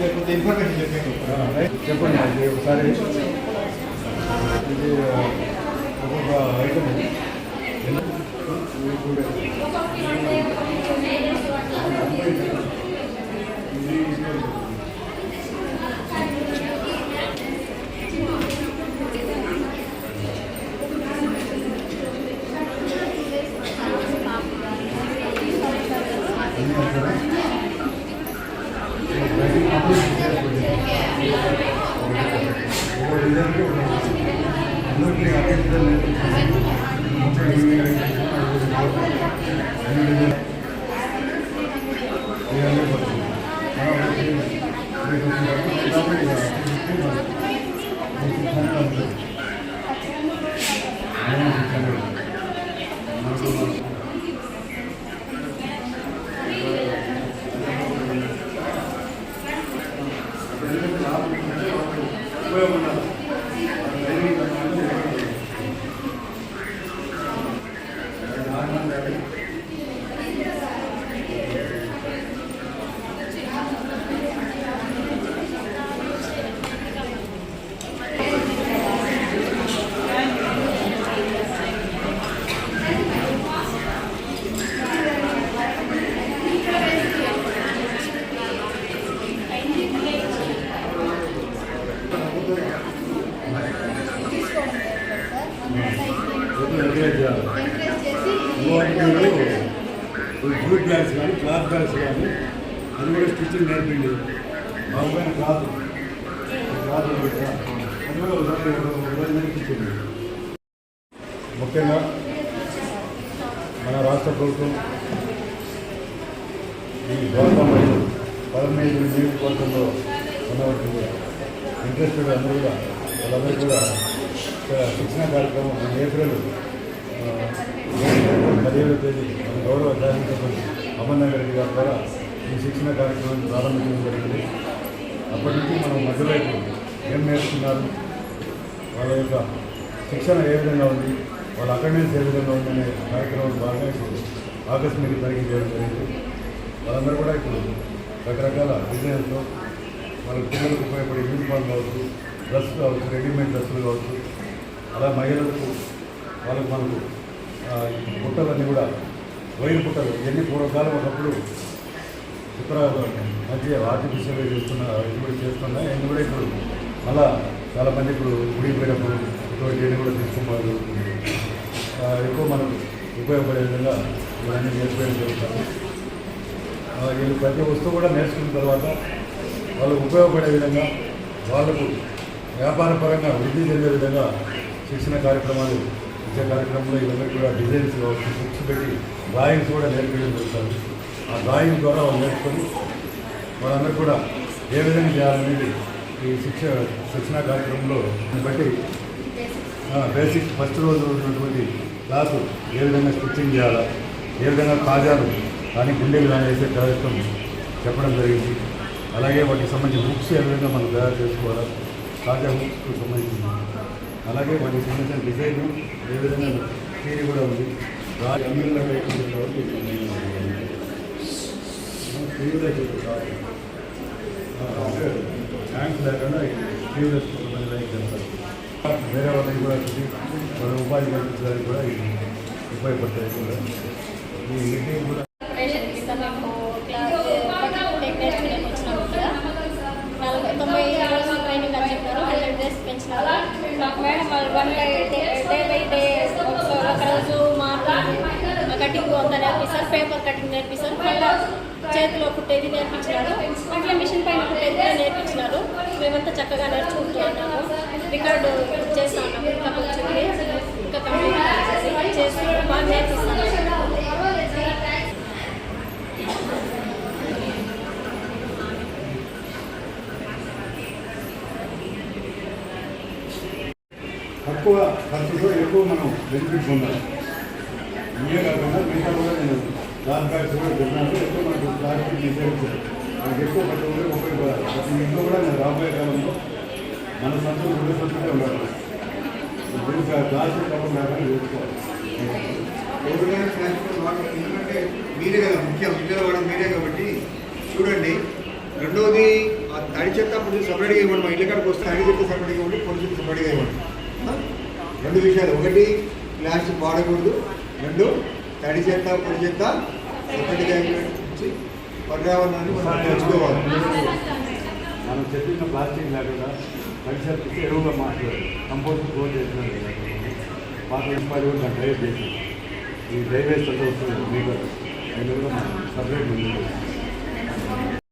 లేకపోతే ఇన్ఫర్మేషన్ చెప్పండి. చెప్పండి అది ఒకసారి ఇది ఒక్కొక్క ఐటమ్ ఉపయోగం ఉండదు గ్రూప్ బ్యాగ్స్ కానీ క్లాత్ బ్యాగ్స్ కానీ అది కూడా స్టిచ్చింగ్ నేర్పిండి. బాగుపోయిన క్లాత్ క్లాత్ అది కూడా ఒకసారి ఒక నేర్పించింది ముఖ్యంగా మన రాష్ట్ర ప్రభుత్వం ఈ గౌతమ్ పదహైదు నియోజకవర్గంలో ఉన్నటువంటి ఇంట్రెస్టెడ్ అందరూ కూడా వాళ్ళందరూ కూడా శిక్షణ కార్యక్రమం ఏప్రిల్ పదిహేడవ తేదీ మన గౌరవ శాసనసభ్యులు అమర్నాథ్ రెడ్డి గారి ద్వారా ఈ శిక్షణ కార్యక్రమం ప్రారంభించడం జరిగింది అప్పటి నుంచి మనం మధ్యలో ఏం నేర్చుకున్నారు వాళ్ళ యొక్క శిక్షణ ఏ విధంగా ఉంది వాళ్ళ అటెండెన్స్ ఏ విధంగా ఉందనే కార్యక్రమం బాగా ఇప్పుడు ఆకస్మిక తనిఖీ చేయడం జరిగింది వాళ్ళందరూ కూడా ఇప్పుడు రకరకాల డిజైన్లతో వాళ్ళ పిల్లలకు ఉపయోగపడే యూనిఫామ్ కావచ్చు డ్రెస్ కావచ్చు రెడీమేడ్ డ్రెస్సులు కావచ్చు అలా మహిళలకు వాళ్ళకు మనకు పుట్టలన్నీ కూడా వైరు పుట్టలు ఇవన్నీ పూర్వకాలం ఒకప్పుడు ఇతర మధ్య ఆర్టిఫిషియల్ చేస్తున్న ఇది కూడా చేస్తున్నా ఇవన్నీ కూడా ఇప్పుడు మళ్ళా చాలామంది ఇప్పుడు ఇప్పుడు ఇటువంటి ఇటువంటివన్నీ కూడా తీసుకోవాలి జరుగుతుంది. ఎక్కువ మనకు ఉపయోగపడే విధంగా ఇవన్నీ నేర్చుకోవడం జరుగుతాము వీళ్ళు ప్రతి వస్తువు కూడా నేర్చుకున్న తర్వాత వాళ్ళకు ఉపయోగపడే విధంగా వాళ్ళకు వ్యాపార పరంగా వృద్ధి చెందే విధంగా శిక్షణ కార్యక్రమాలు ఇచ్చే కార్యక్రమంలో ఇవన్నీ కూడా డిజైన్స్ కావచ్చు పెట్టి డ్రాయింగ్స్ కూడా నేర్పించడం జరుగుతుంది. ఆ డ్రాయింగ్ ద్వారా వాళ్ళు నేర్చుకొని వాళ్ళందరూ కూడా ఏ విధంగా చేయాలనేది ఈ శిక్ష శిక్షణ కార్యక్రమంలో దాన్ని బట్టి బేసిక్ ఫస్ట్ రోజు ఉన్నటువంటి క్లాసు ఏ విధంగా స్టిచ్చింగ్ చేయాలా ఏ విధంగా కాజాలు కానీ గుండెలు కానీ వేసే కార్యక్రమం చెప్పడం జరిగింది. అలాగే వాటికి సంబంధించిన బుక్స్ ఏ విధంగా మనం తయారు చేసుకోవాలా కాజా బుక్స్కి సంబంధించిన అలాగే వాటికి సంబంధించిన డిజైన్ ఏ విధంగా థీరీ కూడా ఉంది. రాజు అమీర్లో లేకుండా లేకుండా కొంతమంది లైక్ చేస్తారు వేరే వాళ్ళకి కూడా చూసి ఉపాధి కల్పించడానికి కూడా ఉపయోగపడతాయి కూడా ఈ మీటింగ్ కూడా కటింగ్ అంతా నేర్పిస్తారు పేపర్ కటింగ్ నేర్పిస్తారు. మళ్ళీ చేతిలో కుట్టేది నేర్పించినారు. అట్లా మిషన్ పైన కుట్టేది కూడా నేర్పించినారు. మేమంతా చక్కగా నేర్చుకుంటూ ఉన్నాము. రికార్డు చేస్తా ఉన్నాము. ఇంకా కొంచెం ఇంకా కంప్లీట్ చేసి బాగా నేర్పిస్తాను. తక్కువ ఖర్చుతో ఎక్కువ మనం బెనిఫిట్ పొందాలి ఇవే కాకుండా మిగతా కూడా నేను లాస్ట్ బ్యాగ్స్ కూడా చెప్పినాను ఎక్కువ మనకు ప్లాస్టిక్ డిజైన్స్ మనకి ఎక్కువ పట్టుకుంటే ఉపయోగపడాలి ప్రతి ఇంట్లో కూడా నేను రాబోయే కాలంలో మన సంతలు ఉండే సంతలే ఉండాలి ప్లాస్టిక్ కప్పం లేకుండా చేసుకోవాలి ఎందుకంటే మీరే కదా ముఖ్యం పిల్లలు వాడడం మీరే కాబట్టి చూడండి రెండవది ఆ తడి చెత్త పొడి సపరేట్గా ఇవ్వండి మా ఇళ్ళ కాడికి వస్తే తడి చెత్త సపరేట్గా ఇవ్వండి పొడి చెత్త సపరేట్గా ఇవ్వండి రెండు విషయాలు. ఒకటి ప్లాస్టిక్ వాడకూడదు. రెండు తడి చెత్త పొడి చెత్త సపరేట్గా ఇచ్చి పర్యావరణాన్ని మనం తెచ్చుకోవాలి మనం చెప్పిన ప్లాస్టిక్ లేకుండా పరిసరకి ఎరువుగా మాట్లాడారు. కంపోస్ట్ గ్రోత్ చేసినారు కదా. పాత ఎంపాయి కూడా దాన్ని డ్రైవ్ చేసి ఈ డ్రైవ్ వేస్ట్ వస్తుంది మీకు. కూడా సపరేట్ ఉంది.